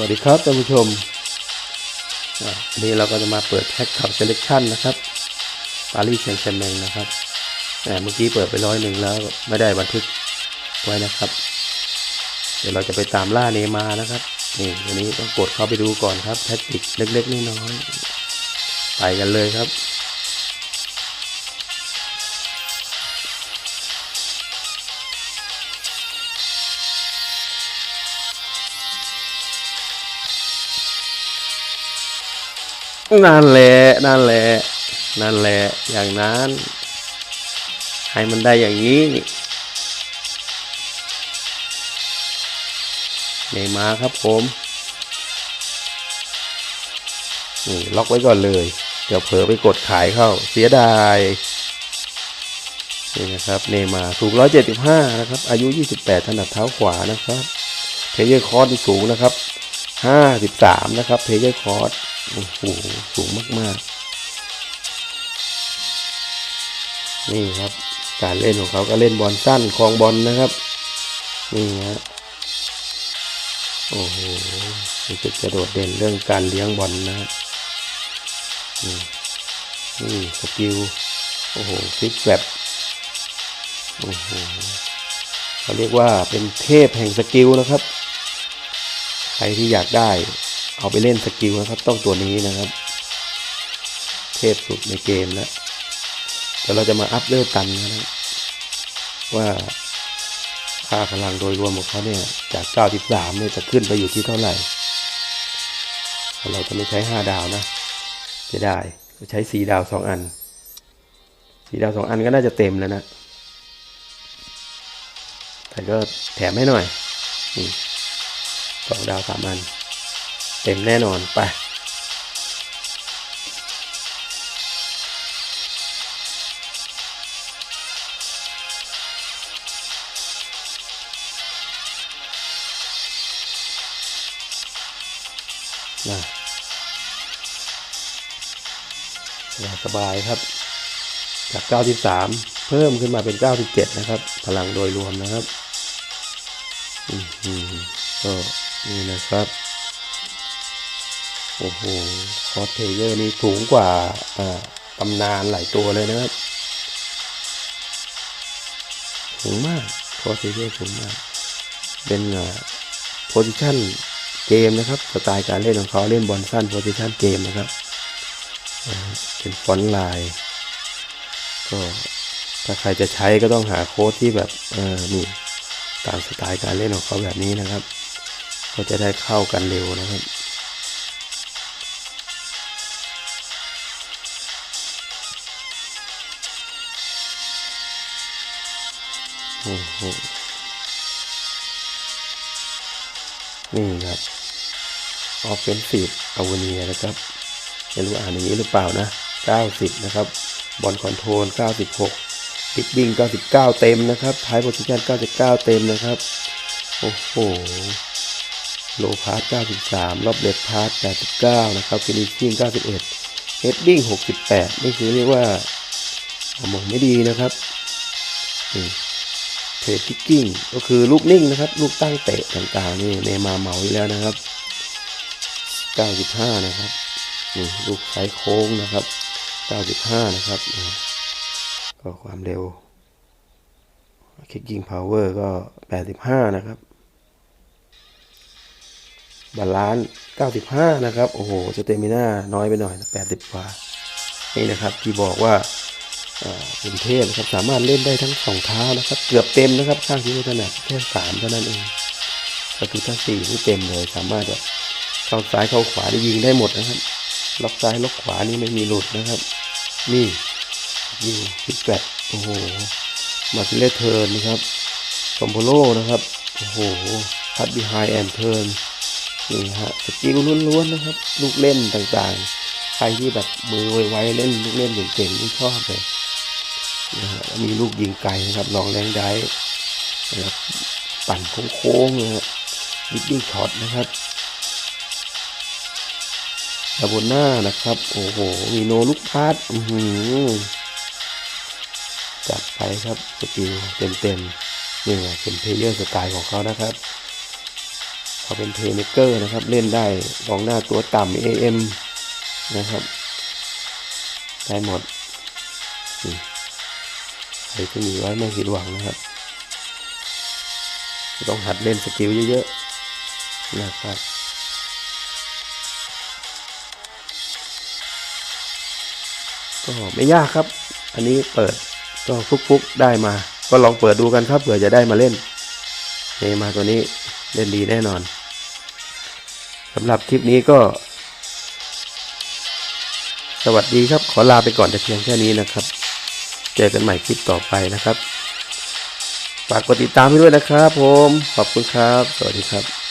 วัสดีครับท่านผู้ชมวันนี้เราก็จะมาเปิดแพ็คข่าวเซเลคชั่นนะครับปารีสแซงต์แชร์แมงนะครับแต่เมื่อกี้เปิดไปร้อยหนึ่งแล้วไม่ได้บันทึกไว้นะครับ เดี๋ยวเราจะไปตามล่าเนมานะครับนี่วันนี้ต้องกดเข้าไปดูก่อนครับแท็กติกเล็กๆน้อยๆไปกันเลยครับ นั่นแหละ นั่นแหละ นั่นแหละ อย่างนั้น ให้มันได้อย่างนี้เนย์มาครับผมนี่ล็อกไว้ก่อนเลย เดี๋ยวเผลอไปกดขายเข้า เสียดาย นี่นะครับ เนมาร์สูง 175 นะครับ อายุ 28 ถนัดเท้าขวานะครับ เพย์เยอร์คอร์สที่สูงนะครับ 53 นะครับ เพย์เยอร์คอร์ส โอ้โหสูงมากๆ นี่ครับ การเล่นของเขาก็เล่นบอลสั้นคลองบอลนะครับ นี่ฮะโอ้โหรู้สึกจะโดดเด่นเรื่องการเลี้ยงบอลนะครับนี่นี่สกิลโอ้โหคลิกแบบโอ้โหเขาเรียกว่าเป็นเทพแห่งสกิลนะครับ ใครที่อยากได้ เอาไปเล่นสกิลนะครับ ต้องตัวนี้นะครับ เทพสุดในเกมแล้วเดี๋ยวเราจะมาอัพเลือดกันนะครับว่าค่าพลังโดยรวมของเขาเนี่ย จาก 93 เนี่ยจะขึ้นไปอยู่ที่เท่าไหร่ เราจะไม่ใช้ 5 ดาวนะ จะได้ใช้ 4 ดาว 2 อัน 4 ดาว 2 อันก็น่าจะเต็มแล้วนะ แต่ก็แถมให้หน่อยนี่สองดาวสามอัน เต็มแน่นอนไปนะสบายครับ จาก 93 เพิ่มขึ้นมาเป็น 97 นะครับ พลังโดยรวมนะครับ อืมอืมก็นี่นะครับ โอ้โหคอสเพลเยอร์นี่สูงกว่าตำนานหลายตัวเลยนะครับสูงมากคอสเพเยอร์สูงมาก เป็นโพซิชันเกมนะครับ สไตล์การเล่นของเขาเล่นบอลสั้นโพซิชันเกมนะครับ เป็นฟอนต์ลายก็ถ้าใครจะใช้ก็ต้องหาโค้ดที่แบบเออนี่ตามสไตล์การเล่นของเขาแบบนี้นะครับ ก็จะได้เข้ากันเร็วนะครับ นี่ครับออฟเฟนซีฟอเวเนียนะครับไม่รู้อ่านอย่างนี้หรือเปล่านะ 90 นะครับบอลคอนโทรล 96ดิฟบิ้ง99 เต็มนะครับท้ายโพซิชัน99 เต็มนะครับ โอ้โห โลพาร์ต93 รอบเล็ดพาร์ต89 นะครับฟินิชชิ่ง 91 เฮดดิ้ง 68 นี่คือเรียกว่าหมงไม่ดีนะครับนี่ เทรดทิกกิ้งก็คือลูกนิ่งนะครับ ลูกตั้งเตะต่างๆนี่เนมาเหมาอีกแล้วนะครับ 95 นะครับนี่ลูกสายโค้งนะครับ 95 นะครับก็ความเร็ว kicking power ก็ 85 นะครับบาลานซ์95 นะครับ โอ้โหสเตมิน่าน้อยไปหน่อย 80กว่านี่นะครับ ที่บอกว่า อ่อเป็นเทพนะครับสามารถเล่นได้ทั้งสองเท้านะครับ เกือบเต็มนะครับ ข้างที่ไม่ถนัดแค่สามเท่านั้นเองก็คือถ้าสี่นี่เต็มเลยสามารถแบบเข้าซ้ายเข้าขวาได้ยิงได้หมดนะครับล็อกซ้ายล็อกขวานี่ไม่มีหลุดนะครับ นี่ยิงพิกแกตโอ้โหมาติเลเทิร์นนะครับคอมโพโลนะครับโอ้โหพัดบีไฮแอนเทิร์นนี่ฮะสกิลล้วนๆนะครับ ลูกเล่นต่างๆ ใครที่แบบมือไวๆเล่นลูกเล่นเก่งๆที่ชอบเลย นะฮะมีลูกยิงไกลนะครับลองแรงได้นะครับปั่นโค้งๆนะฮะดิฟดิ้งช็อตนะครับดาบนหน้านะครับ โอ้โห มีโนลูกพาดอือจัดไปครับสกิลเต็มๆนี่ไงเป็นเพลเยอร์สไตล์ของเขานะครับเขาเป็นเพลเมเกอร์นะครับ เล่นได้กองหน้าตัวต่ำ AM นะครับ ได้หมดนี่ ใครที่มีไว้ไม่ผิดหวังนะครับ ต้องหัดเล่นสกิลเยอะๆนะครับก็ไม่ยากครับ อันนี้เปิดก็ฟุกๆได้มา ก็ลองเปิดดูกันครับเผื่อจะได้มาเล่นเนมาตัวนี้เล่นดีแน่นอนสำหรับคลิปนี้ก็ สวัสดีครับ ขอลาไปก่อนแต่เพียงแค่นี้นะครับ เจอกันใหม่คลิปต่อไปนะครับ ฝากกดติดตามให้ด้วยนะครับผม ขอบคุณครับ สวัสดีครับ